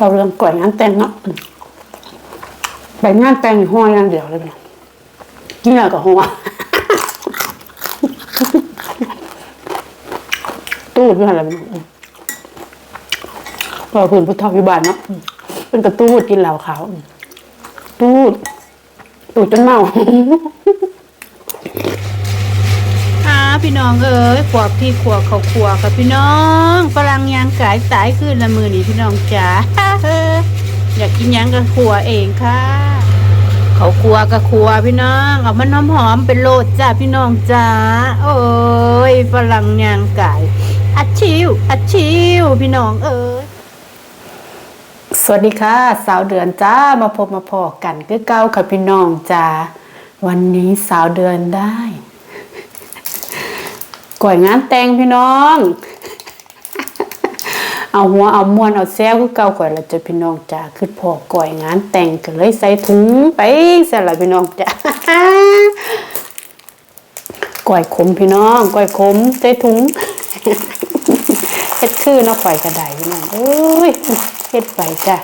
ก็เรื่องก่อยงานแต่งเนาะไปงานแต่งห้อยอย่างเดียวเลยเนี่ยนี่แหละก็หัวตู้ดด้วยอะไรเป็นก็พื้นพุทธวิบาลเนาะเป็นกระตู้ดกินเหล้าขาวตู้ดตู้ดจนเมา พี่น้องเอ้ยขวบที่ขวบเขาขวบกับพี่น้องฝรั่งยางกายสายขึ้นละมือนี่พี่น้องจ๋าอยากกินยังก็ขัวเองค่ะ เขาครัวกับครัวพี่น้องเอามันหอมหอมเป็นโลดจ้าพี่น้องจ้าโอ้ยฝรั่งยางกายอัดชิวอัดชิวพี่น้องเอ้ยสวัสดีค่ะ สาวเดือนจ้ามาพบมาพอกันคือเก้าค่ะพี่น้องจ้าวันนี้สาวเดือนได้ ก่อยงานแต่งพี่น้อง เอาหัวเอามวนเอาแซวคือเก่าก่อยละจ้ะพี่น้องจ้าคือพอก่อยงานแต่งก็เลยใส่ถุงไปเสร็จละพี่น้องจ้าก่อยขมพี่น้องก่อยขมใส่ถุงเฮ็ดคือเนาะข่อยกระไดพี่น้องเอ้ยเฮ็ดไปจ้ะ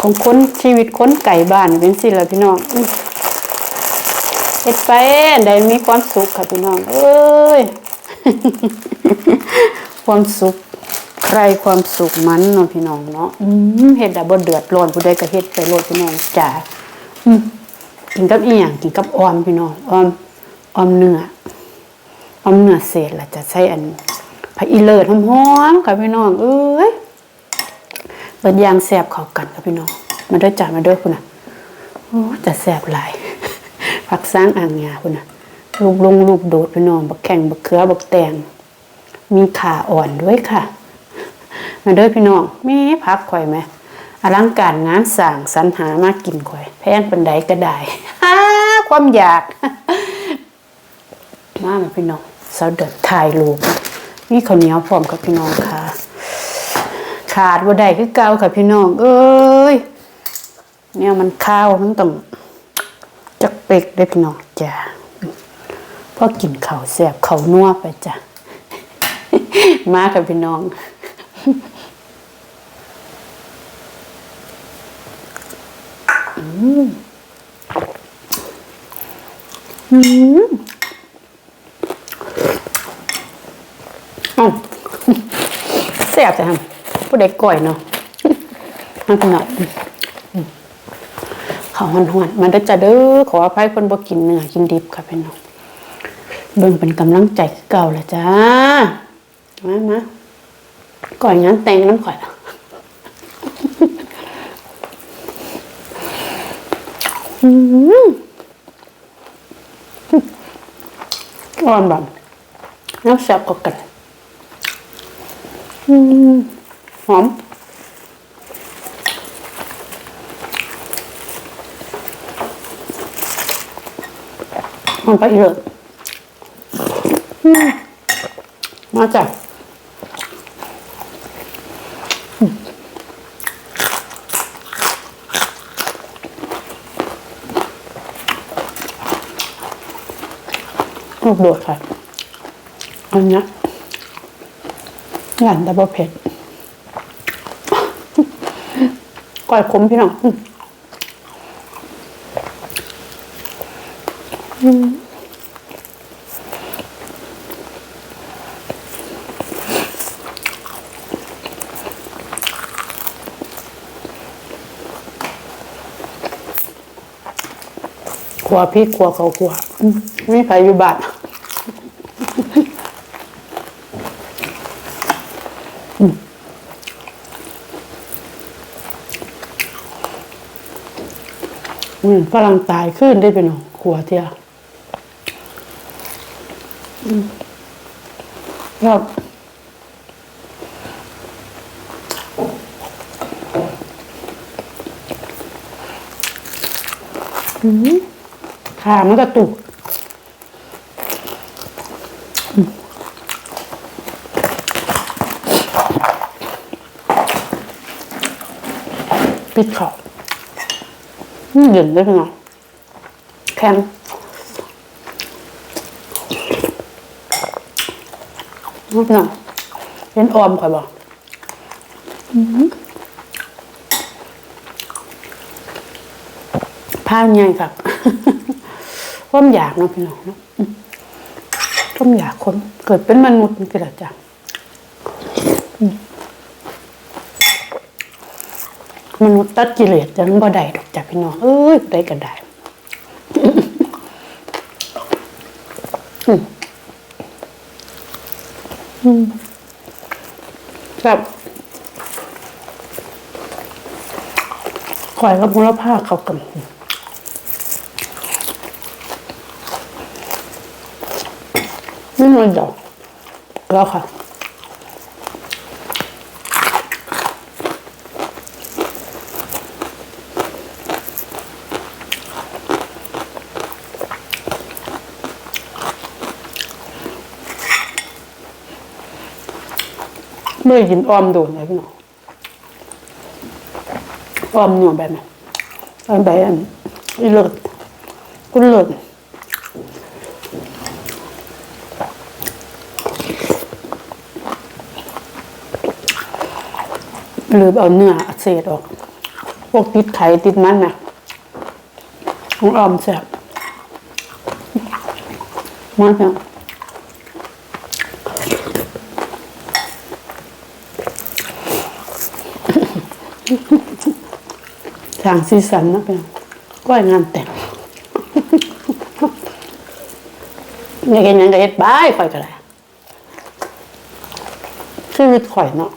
ของคนชีวิตคนไก่บ้านเป็นสิละพี่น้องเฮ็ดไปได้มีความสุขค่ะพี่น้องเอ้ย ความสุขใครความสุขมันเนาะพี่น้องเนาะเฮ็ดด้บ่เดือดร้อนผู้ใดก็เฮ็ดไปโลดพี่น้องจ้ากินกับอีหยังกินกับออมพี่น้องออมออมเนื้อออมเนื้อเศษล่ะจะใช้อันผักอีเลิศหอมๆค่ะพี่น้องเอ้ยเบิดยางแสบเข้ากันค่ะพี่น้อง มาด้วยจ้ามาด้วยคุณน่ะโอ้จะแสบหลายผักสร้างอ่างงาคุณน่ะ ลูกลงลูกโดดพี่น้องบักแข่งบักเขือบักแตง มีขาอ่อนด้วยค่ะ มาเด้อพี่น้องมีพักข่อยไหมอลังการงานสั่งสรรหามากินข่อย แพงป็นใดก็ได้ฮ่าความอยาก มาม่พี่น้องสาวเดินถ่ายรูปมีข้าวเหนียวพร้อมกับพี่น้องค่ะ ขาดบ่ได้คือเก่าค่ะพี่น้อง เอ้ยเนี่ยมันข้าวมันต้องจักเป็กได้พี่น้องจ้า พอกินข้าแซ่บข้านัวไปจ้ะ มาค่ะพี่น้องอ้าวแซ่บจังผู้ใดก่อยเนาะมันขนเนาะเขาหอนหอนๆมันได้จะเด้อขออภัยคนบ่กินเนื้อกินดิบค่ะพี่น้อง เบิ่งเป็นกำลังใจเก่าแหละจ้า มามาก่อยงานแต่งน้ำข่อยอืมอ่อนแบบน้ำแซ่บกว่ากันอืมหอมหอมไปเลยอื มาจ้ะลูกโดดค่ะ อันนี้ยงานดับเบิลเผ็ดก่อยขมพี่น้องอืม ขัวพริกขัวเขาขัวมไม่ไปอยู่บ้านอืมฝรั่งตายขึ้นได้เป็นหนองขัวเทียอืมครับอืม ขามันก็ตุกปิดขอบเย็นได้ไหมแข็งนี่น้องเป็นออมข่อยบอกผ้าใหญ่ครับ ความอยากเนาะพี่น้องเนาะอืมความอยากคนเกิดเป็นมนุษย์ก็ได้จ้ะมนุษย์ตัดกิเลสจังบ่ได้ดอกจ้ะพี่น้องเอ้ยได้ก็ได้แบบข่อยกับมูลภาพเขากันนี่มันดอก แล้วค่ะไม่ได้กินอ้อมโดนเลยพี่น้องอ้อมหน่วแบบนั้อันแบบอันอีเลิศคุณเลิศ หรือเอาเนื้ออักเสบออก พวกติดไข่ติดมันนะของออมแซ่บมากเนี่ยทางซีสันนะเป็นก้อยงานแต่งอยากเห็นยังก็เฮ็ดบายข่อยก็ได้ชีวิตข่อยเนาะ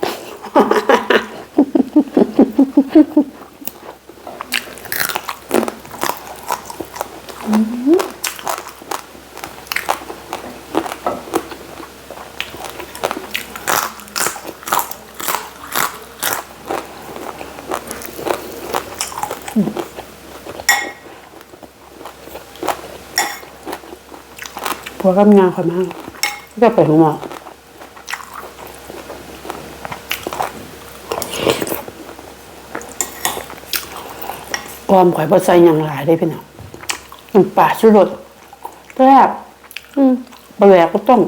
ผัวกับงานข่อยมากก็ไปหัวหมอกความข่อยบ่ใส่หยังหลายได้พี่น้องน้ำปลาชูรสแซ่บอืมบะแหวกก็ต้อง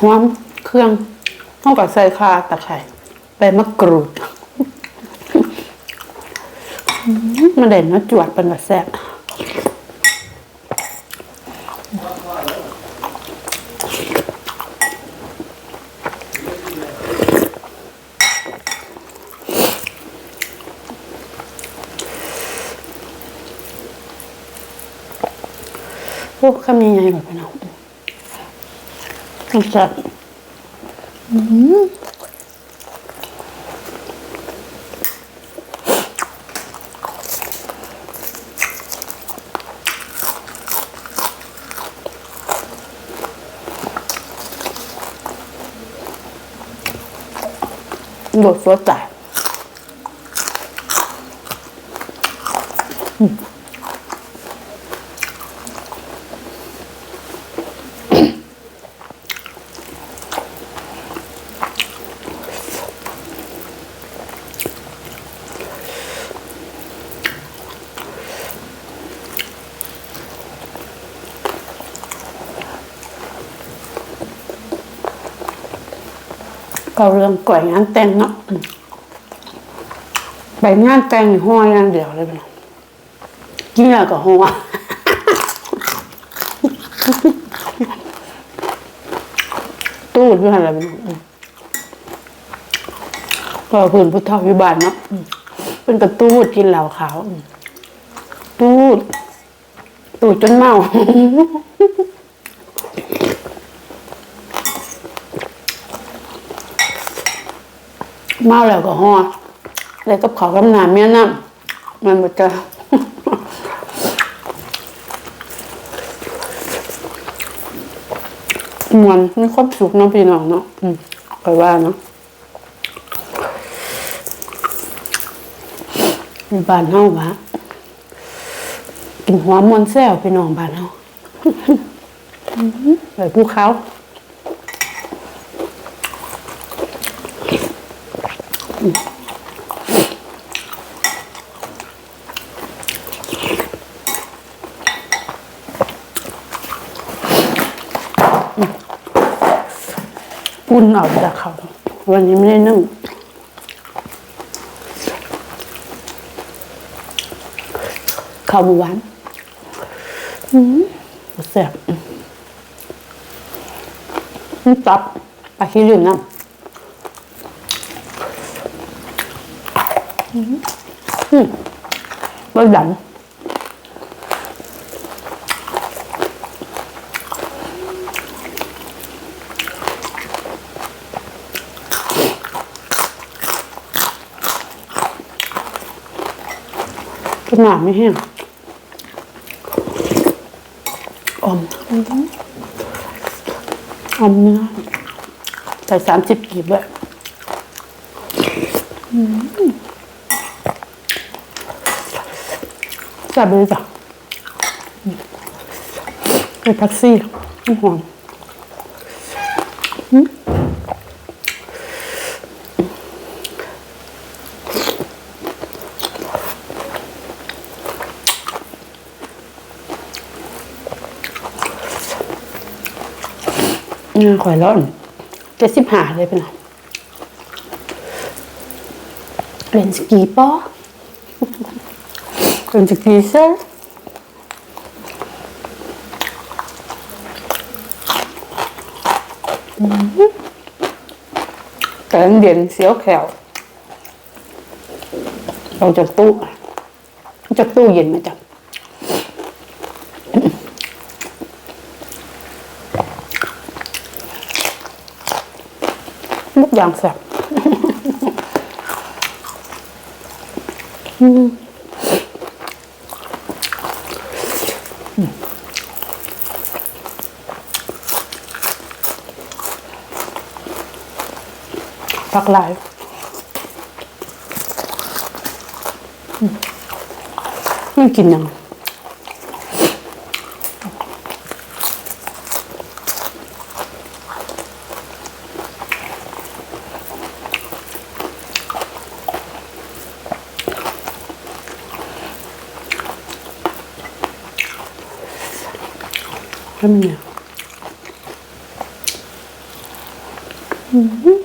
หอมเครื่องเท่ากับใส่ข่าตะไคร้ใบมะกรูด มันเด่นนะจวดเป็นแบบแซ่บโอ้ข้ามีไงแบบพี่น้องแซ่บ ดสว ก็เรื่องก่อยงานแต่งเนาะไปงานแต่งห้อยอย่างเดียวเลยพี่น้องกินแล้วก็หัวตูดด้วยอะไรพี่น้องอืมก็เพื่นพุทธวิบาลเนาะเป็นกระตูดกินเหล้าขาว ตูดตูดจนเมา เมาแล้วก็ห่อแล้วกับเขาวกับน้ำเมียน้ำมันบ่จะมวนมีความสุขเนาะพี่น้องเนาะอืมคอยว่าเนาะมีบ้านเฮาวะกินหัวมวนแซวพี่น้องบ้านเฮาไปภูเขา อุ่นเอาจากเขา วันนี้ไม่ได้นึ่งข้าวหมูหวานอืมแซ่บนี่ตับปลาขี้ลืมน้ำ อืมอืมบะดันขนาดไม่แห้งอมอมเนื้อใส่สามสิบกีบด้วยอืม แซ่บเลยจ้ะอืมเป็นแท็กซี่หอมอืมเนื้อข่อยร้อนเจ็ดสิบห้าเลยเป็นไงเล่นสกีปอ เล่นสกีเซอร์แต่เด่นเสียวแขวเราจากตู้จากตู้เย็นมาจากมุกอย่างแสบ ผักหลายอืมมันกินยังให้มันเนี่ยเ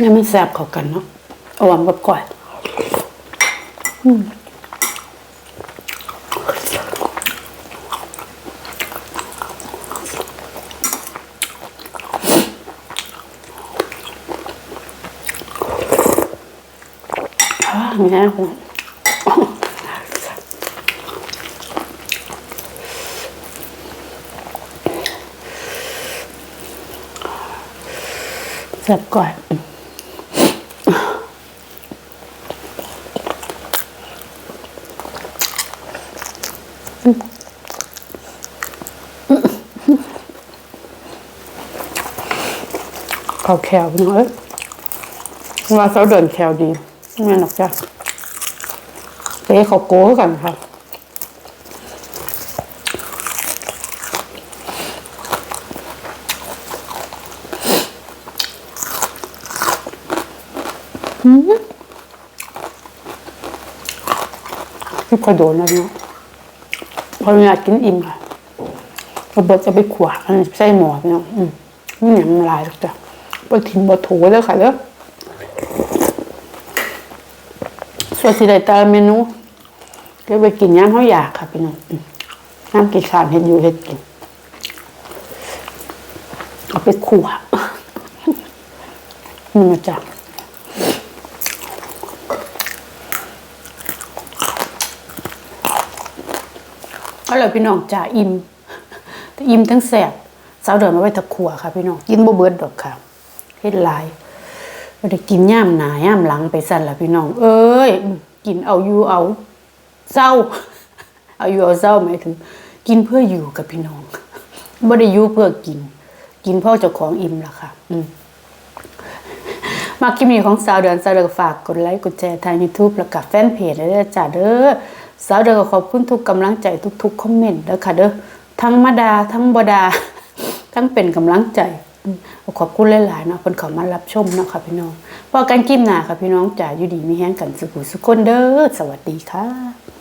นี่ยมันแซ่บเข้ากันเนาะอวานกับก่อยอ่าแม่คุณเสร็จก่อน เขาแขวเนาะเอ้ยว่าเขาเดินแขวดีไม่หรอกจ้ะเป๊เขาโก้กันค่ะที่คอโดนนะเนาะพออากกินอิ่มค่ะระเบิดจะไปขวาอันใส่หมอเนาะอืมไม่หยังละลายหรอกจ้ะ ไปทิ้งบะถูเลยค่ะเด้อส่วนสิได้ต่ละเมนูก็ไปกินย่ามเขาอยากค่ะพี่น้องน้ำกินขานเห็ดอยู่เห็ดกินเอาไปขวานี่มาจ้ะก็เลยพี่น้องจ่าอิ่มแต่อิ่มทั้งแสบสาวเดินมาไว้ตะขัวค่ะพี่น้องกินบ่เบิดดอกค่ะ เฮ็ดหลายบ่ได้กินย่ามหนาย่ามหลังไปสั่นล่ะพี่น้อง เอ้ยกินเอาอยู่เอาเศร้า เอาอยู่เอาเศร้าหมายถึง กินเพื่ออยู่กับพี่น้องบ่ได้อยู่เพื่อกิน กินเพราะเจ้าของอิ่มล่ะค่ะ อืมมาคลิปนี้ของสาวเดือนสาวเดือนฝากกดไลค์กดแชร์ทาง YouTube แล้วก็แฟนเพจเลยเด้อจ้าเด้อสาวเดือนขอบคุณทุกกำลังใจทุกๆคอมเมนต์เด้อค่ะเด้อทั้งมาดาทั้งบดา ทั้งเป็นกำลังใจ ขอบคุณหลายๆเนาะคนเขามารับชมเนาะค่ะพี่น้องพอกันกิมหนาค่ะพี่น้องจ๋าอยู่ดีมีแห้งกันสุขุสุขคนเด้อสวัสดีค่ะ